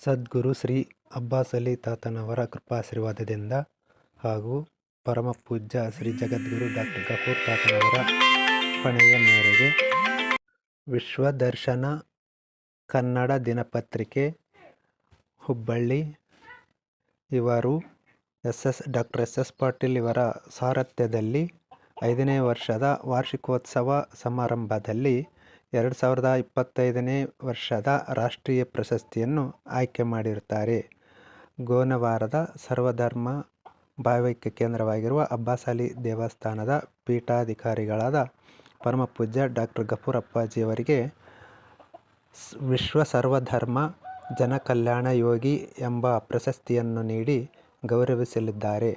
ಸದ್ಗುರು ಶ್ರೀ ಅಬ್ಬಾಸ್ ಅಲಿ ತಾತನವರ ಕೃಪಾಶೀರ್ವಾದದಿಂದ ಹಾಗೂ ಪರಮಪೂಜ್ಯ ಶ್ರೀ ಜಗದ್ಗುರು ಡಾಕ್ಟರ್ ಕಪೂರ್ ತಾತನವರ ಪಣೆಯ ಮೇರೆಗೆ ವಿಶ್ವದರ್ಶನ ಕನ್ನಡ ದಿನಪತ್ರಿಕೆ ಹುಬ್ಬಳ್ಳಿ. ಇವರು S S, doctor S S Patil ಇವರ ಸಾರಥ್ಯದಲ್ಲಿ ಐದನೇ ವರ್ಷದ ವಾರ್ಷಿಕೋತ್ಸವ ಸಮಾರಂಭದಲ್ಲಿ ಎರಡು ಸಾವಿರದ ಇಪ್ಪತ್ತೈದನೇ ವರ್ಷದ ರಾಷ್ಟ್ರೀಯ ಪ್ರಶಸ್ತಿಯನ್ನು ಆಯ್ಕೆ ಮಾಡಿರುತ್ತಾರೆ. ಗೋನವಾರದ ಸರ್ವಧರ್ಮ ಭಾವೈಕ್ಯ ಕೇಂದ್ರವಾಗಿರುವ ಅಬ್ಬಾಸಾಲಿ ದೇವಸ್ಥಾನದ ಪೀಠಾಧಿಕಾರಿಗಳಾದ ಪರಮಪೂಜ್ಯ ಡಾಕ್ಟರ್ ಗಫೂರ್ ಅಪ್ಪಾಜಿಯವರಿಗೆ ವಿಶ್ವ ಸರ್ವಧರ್ಮ ಜನಕಲ್ಯಾಣ ಯೋಗಿ ಎಂಬ ಪ್ರಶಸ್ತಿಯನ್ನು ನೀಡಿ ಗೌರವಿಸಲಿದ್ದಾರೆ.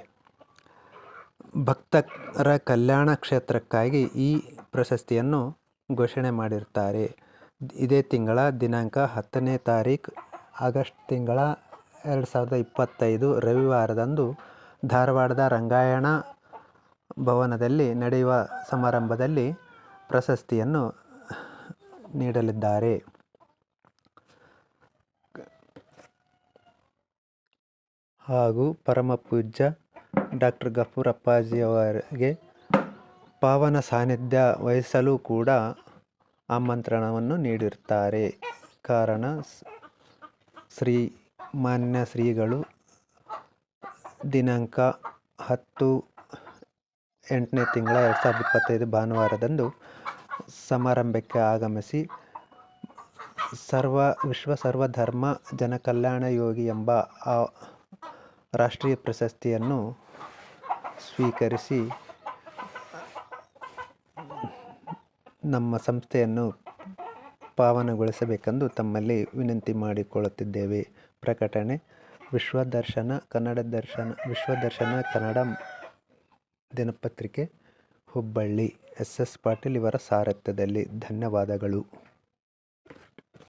ಭಕ್ತರ ಕಲ್ಯಾಣ ಕ್ಷೇತ್ರಕ್ಕಾಗಿ ಈ ಪ್ರಶಸ್ತಿಯನ್ನು ಘೋಷಣೆ ಮಾಡಿರ್ತಾರೆ. ಇದೇ ತಿಂಗಳ ದಿನಾಂಕ ಹತ್ತನೇ ತಾರೀಕು ಆಗಸ್ಟ್ ತಿಂಗಳ ಎರಡು ಸಾವಿರದ ಇಪ್ಪತ್ತೈದು ರವಿವಾರದಂದು ಧಾರವಾಡದ ರಂಗಾಯಣ ಭವನದಲ್ಲಿ ನಡೆಯುವ ಸಮಾರಂಭದಲ್ಲಿ ಪ್ರಶಸ್ತಿಯನ್ನು ನೀಡಲಿದ್ದಾರೆ. ಹಾಗೂ ಪರಮಪೂಜ್ಯ ಡಾಕ್ಟರ್ ಗಫೂರ್ ಅಪ್ಪಾಜಿಯವರಿಗೆ ಪಾವನ ಸಾನ್ನಿಧ್ಯ ವಹಿಸಲು ಕೂಡ ಆಮಂತ್ರಣವನ್ನು ನೀಡಿರುತ್ತಾರೆ. ಕಾರಣ ಶ್ರೀ, ಮಾನ್ಯ ಶ್ರೀಗಳು, ದಿನಾಂಕ ಹತ್ತು ಎಂಟನೇ ತಿಂಗಳ ಎರಡು ಸಾವಿರದ ಇಪ್ಪತ್ತೈದು ಭಾನುವಾರದಂದು ಸಮಾರಂಭಕ್ಕೆ ಆಗಮಿಸಿ, ಸರ್ವ, ವಿಶ್ವ ಸರ್ವಧರ್ಮ ಜನಕಲ್ಯಾಣ ಯೋಗಿ ಎಂಬ ರಾಷ್ಟ್ರೀಯ ಪ್ರಶಸ್ತಿಯನ್ನು ಸ್ವೀಕರಿಸಿ ನಮ್ಮ ಸಂಸ್ಥೆಯನ್ನು ಪಾವನಗೊಳಿಸಬೇಕೆಂದು ತಮ್ಮಲ್ಲಿ ವಿನಂತಿ ಮಾಡಿಕೊಳ್ಳುತ್ತಿದ್ದೇವೆ. ಪ್ರಕಟಣೆ, ವಿಶ್ವದರ್ಶನ ಕನ್ನಡ ದರ್ಶನ, ವಿಶ್ವದರ್ಶನ ಕನ್ನಡ ದಿನಪತ್ರಿಕೆ, ಹುಬ್ಬಳ್ಳಿ, ಎಸ್ ಎಸ್ ಪಾಟೀಲ್ ಇವರ ಸಾರಥ್ಯದಲ್ಲಿ ಧನ್ಯವಾದಗಳು.